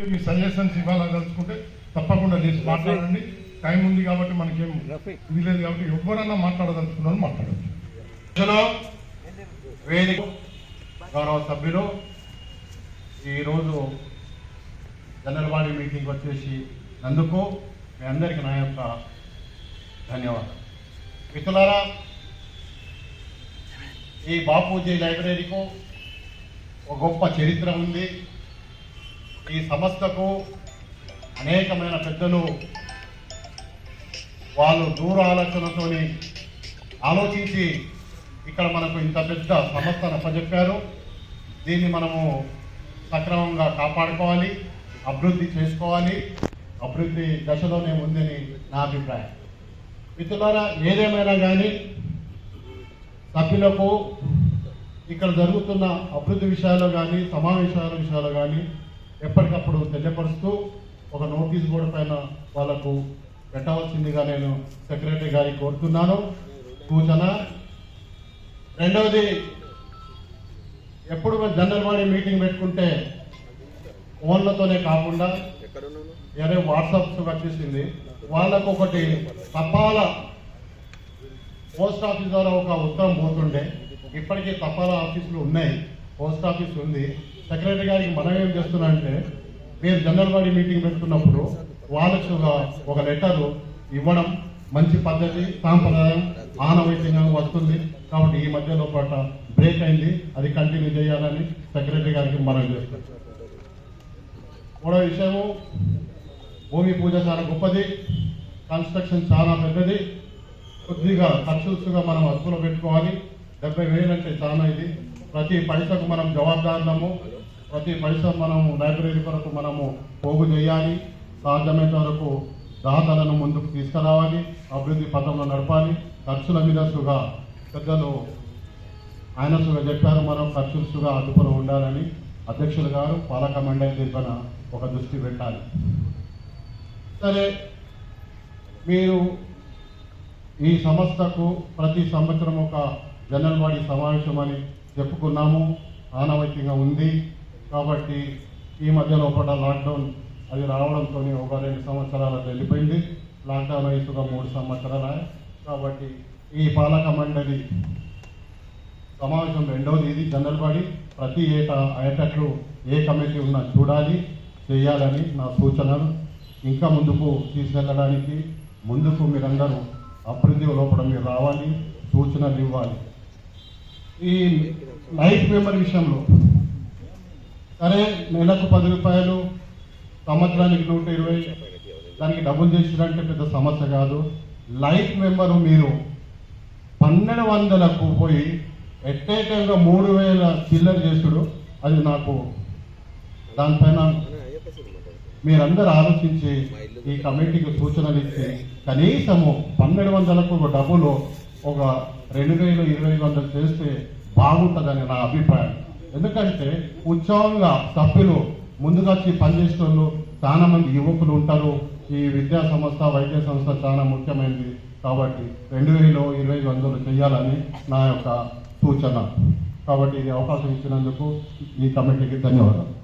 మీ suggestions ఇవ్వాలదలుచుకుంటే తప్పకుండా చేసి మాట్లాడండి. టైం ఉంది కాబట్టి మనకేం ఇది లేదు కాబట్టి ఎవరన్నా మాట్లాడదలుచుకున్నాను మాట్లాడచ్చు. వేదిక గౌరవ సభ్యులు ఈరోజు జనరల్ బాడీ మీటింగ్ వచ్చేసి నందుకు. మీ అందరికీ నా యొక్క ధన్యవాదాలు. మిత్రులారా ఈ బాపూజీ లైబ్రరీకు ఒక గొప్ప చరిత్ర ఉంది. ఈ సంస్థకు అనేకమైన పెద్దలు వాళ్ళు దూర ఆలోచనతోని ఆలోచించి ఇక్కడ మనకు ఇంత పెద్ద సంస్థను అప్పచెప్పారు దీన్ని మనము సక్రమంగా కాపాడుకోవాలి అభివృద్ధి చేసుకోవాలి. అభివృద్ధి దశలోనే ఉందని నా అభిప్రాయం. మిత్రులారా ఏదేమైనా కానీ సభ్యులకు ఇక్కడ జరుగుతున్న అభివృద్ధి విషయాలు కానీ సమావేశాల విషయాలు కానీ ఎప్పటికప్పుడు తెలియపరుస్తూ ఒక నోటీస్ బోర్డు పైన వాళ్ళకు పెట్టవలసిందిగా నేను సెక్రటరీ గారికి కోరుతున్నాను. సూచన. రెండవది ఎప్పుడు జనరల్ బాడీ మీటింగ్ పెట్టుకుంటే ఫోన్లతోనే కాకుండా వేరే వాట్సాప్స్ వచ్చేసింది. వాళ్ళకు ఒకటి తపాలా పోస్ట్ ఆఫీస్ ద్వారా ఒక ఉత్తరం పోతుండే. ఇప్పటికీ తపాలా ఆఫీసులు ఉన్నాయి. పోస్ట్ ఆఫీస్ ఉంది. సెక్రటరీ గారికి మనం ఏం చేస్తున్నా అంటే మీరు జనరల్ బాడీ మీటింగ్ పెడుతున్నప్పుడు వాళ్ళకు ఒక- లెటర్ ఇవ్వడం మంచి పద్ధతి సాంప్రదాయం ఆనవైద్యంగా వస్తుంది. కాబట్టి ఈ మధ్యలో పాట బ్రేక్ అయింది. అది కంటిన్యూ చేయాలని సెక్రటరీ గారికి మనం చేస్తాం మూడో విషయము భూమి పూజ చాలా గొప్పది. కన్స్ట్రక్షన్ చాలా పెద్దది. కొద్దిగా ఖర్చుగా మనం అదుపులో పెట్టుకోవాలి. డెబ్బై వేలు అంటే చాలా ఇది. ప్రతి పైసకు మనం జవాబుదారులము. ప్రతి పైసా మనము లైబ్రరీ కొరకు మనము పోగు చేయాలి. సాధ్యమైనంత వరకు దాతలను ముందుకు తీసుకురావాలి. అభివృద్ధి పథంలో నడపాలి. ఖర్చుల మీద సుగా పెద్దలు ఆయన సుగా చెప్పారు. మనం ఖర్చులు సుగా అదుపులో ఉండాలని అధ్యక్షులు గారు పాలక మండలి దీపన ఒక దృష్టి పెట్టాలి. సరే మీరు ఈ సంస్థకు ప్రతి సంవత్సరం ఒక జనరల్ బాడీ సమావేశం అని చెప్పుకున్నాము. ఆనవాయితీగా ఉంది. కాబట్టి ఈ మధ్య లోపల లాక్డౌన్ అది రావడంతో ఒక రెండు సంవత్సరాలు వెళ్ళిపోయింది. లాక్డౌన్ వయసుగా మూడు సంవత్సరాల కాబట్టి ఈ పాలక మండలి సమావేశం రెండవది ఇది జనరల్ బాడీ ప్రతి ఏటా అయ్యేటట్లు ఏ కమిటీ ఉన్నా చూడాలి చేయాలని నా సూచనలు. ఇంకా ముందుకు తీసుకెళ్ళడానికి ముందుకు మీరందరూ అభివృద్ధి లోపల మీరు రావాలి సూచనలు ఇవ్వాలి. ఈ లైఫ్ మెంబర్ విషయంలో సరే నెలకు పది రూపాయలు సంవత్సరానికి నూట ఇరవై. దానికి డబ్బులు చేసినంటే పెద్ద సమస్య కాదు. లైఫ్ మెంబరు మీరు పన్నెండు వందలకు పోయి ఎట్టేటంగా మూడు వేల చిల్లర చేసుడు అది నాకు దానిపైన మీరందరూ ఆలోచించి ఈ కమిటీకి సూచనలు ఇచ్చి కనీసము పన్నెండు వందలకు ఒక డబ్బులు ఒక రెండు వేలు ఇరవై వందలు చేస్తే బాగుంటుందని నా అభిప్రాయం. ఎందుకంటే ఉత్సవంగా సభ్యులు ముందుగా వచ్చి పనిచేసే వాళ్ళు చాలా మంది యువకులు ఉంటారు. ఈ విద్యా సంస్థ వైద్య సంస్థ చాలా ముఖ్యమైనది. కాబట్టి రెండు వేల ఇరవై వందలు చేయాలని నా యొక్క సూచన. కాబట్టి ఇది అవకాశం ఇచ్చినందుకు ఈ కమిటీకి ధన్యవాదాలు.